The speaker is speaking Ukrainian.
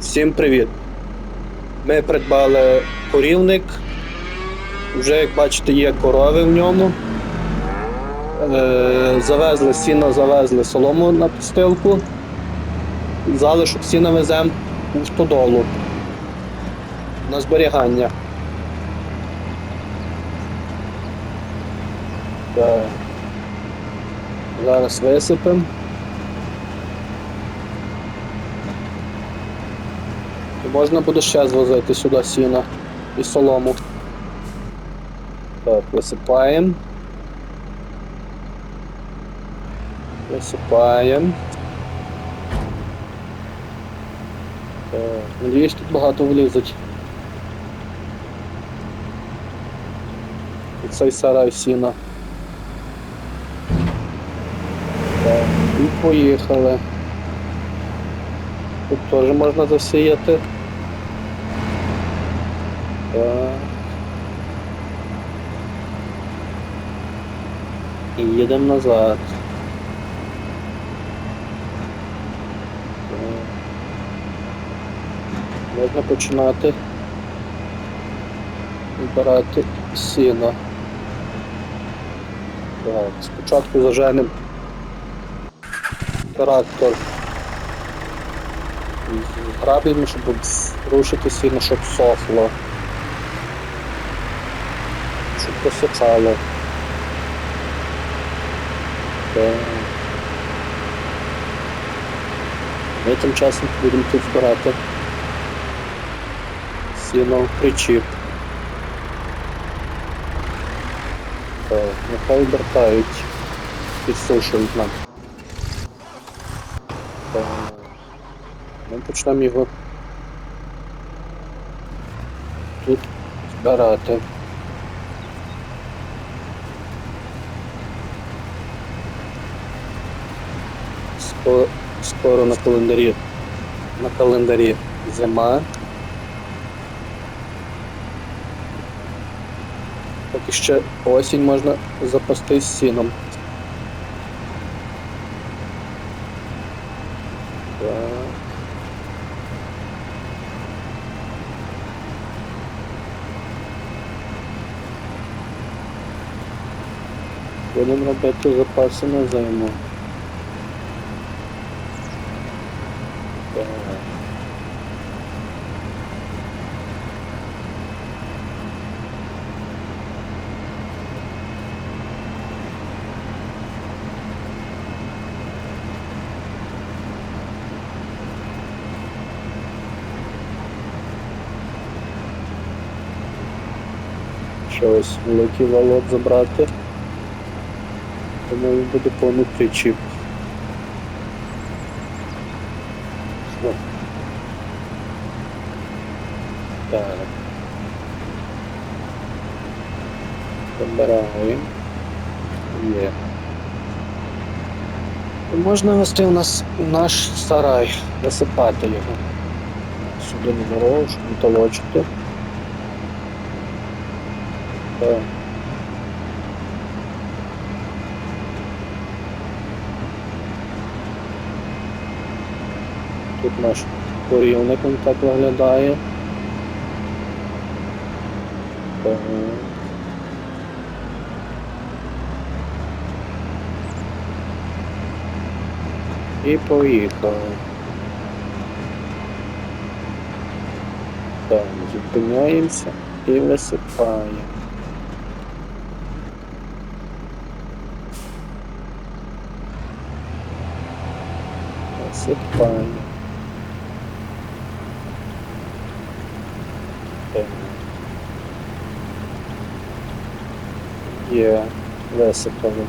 Всім привіт! Ми придбали корівник. Вже, як бачите, є корови в ньому. Е, завезли сіно, завезли солому на підстилку. Залишок сіна веземо у стодолу на зберігання. Так. Зараз висипемо. Можна буде ще звозити сюди сіна і солому. Так, висипаємо. Висипаємо. Надіюсь, тут багато влізуть. І цей сарай сіна. Так, і поїхали. Тут теж можна засіяти. Так. І їдемо назад. Так. Можна починати збирати сіно. Так, спочатку заженемо трактор з щоб рушити сіно, щоб сохло. Щоб посихало. Так. Ми часом будемо тут збирати сіно причіп. Так, нехай обертають, підсушують нам. Так. Ми почнемо його тут збирати. Скоро, скоро на календарі. На календарі зима. Поки ще осінь можна запастись сіном. Будемо робити запаси на зиму. Так. Ще ось великий волод забрати. Тому він буде повний причіп. Що? Так. Забираємо. Є. Можна вести у нас наш сарай, висипати його. Сюди на дорогу, щоб не толочити. Так. Тут наш корівник він так виглядає. Так. І поїхали. Так, зупиняємося і висипаємо. Висипаємо. Так. Є, висипали.